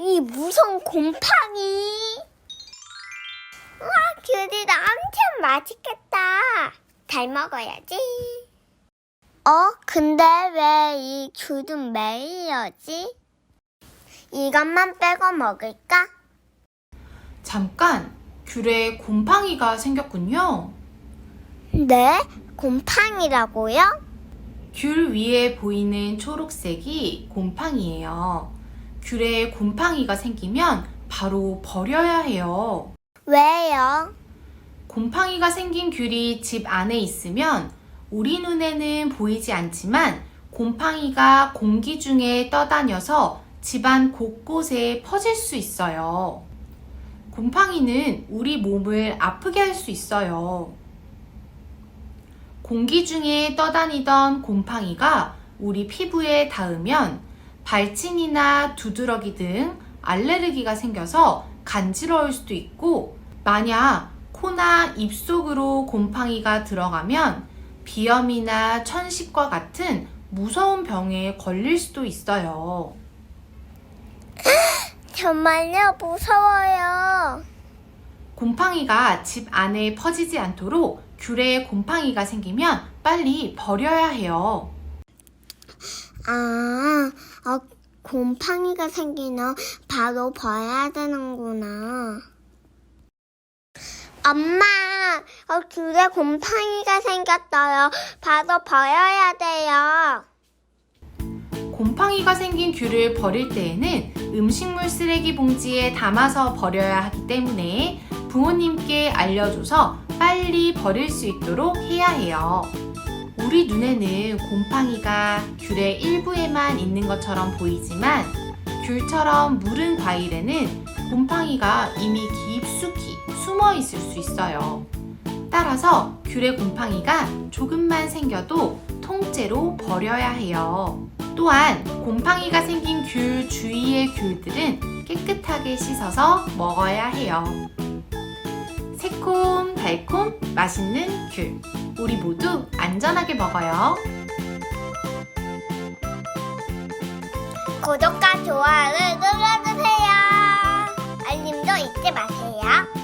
이 무서운 곰팡이. 와, 귤이 엄청 맛있겠다. 잘 먹어야지. 어, 근데 왜 이 귤은 매일 이러지? 이것만 빼고 먹을까? 잠깐, 귤에 곰팡이가 생겼군요. 네? 곰팡이라고요? 귤 위에 보이는 초록색이 곰팡이에요. 귤에 곰팡이가 생기면 바로 버려야 해요. 왜요? 곰팡이가 생긴 귤이 집 안에 있으면 우리 눈에는 보이지 않지만 곰팡이가 공기 중에 떠다녀서 집안 곳곳에 퍼질 수 있어요. 곰팡이는 우리 몸을 아프게 할 수 있어요. 공기 중에 떠다니던 곰팡이가 우리 피부에 닿으면 발진이나 두드러기 등 알레르기가 생겨서 간지러울 수도 있고 만약 코나 입 속으로 곰팡이가 들어가면 비염이나 천식과 같은 무서운 병에 걸릴 수도 있어요. 정말요? 무서워요. 곰팡이가 집 안에 퍼지지 않도록 귤에 곰팡이가 생기면 빨리 버려야 해요. 아, 어, 곰팡이가 생기면 바로 버려야 되는구나. 엄마, 어, 귤에 곰팡이가 생겼어요. 바로 버려야 돼요. 곰팡이가 생긴 귤을 버릴 때에는 음식물 쓰레기 봉지에 담아서 버려야 하기 때문에 부모님께 알려줘서 빨리 버릴 수 있도록 해야 해요. 우리 눈에는 곰팡이가 귤의 일부에만 있는 것처럼 보이지만 귤처럼 무른 과일에는 곰팡이가 이미 깊숙이 숨어 있을 수 있어요. 따라서 귤에 곰팡이가 조금만 생겨도 통째로 버려야 해요. 또한 곰팡이가 생긴 귤 주위의 귤들은 깨끗하게 씻어서 먹어야 해요. 새콤, 달콤, 맛있는 귤. 우리 모두 안전하게 먹어요. 구독과 좋아요를 눌러주세요. 알림도 잊지 마세요.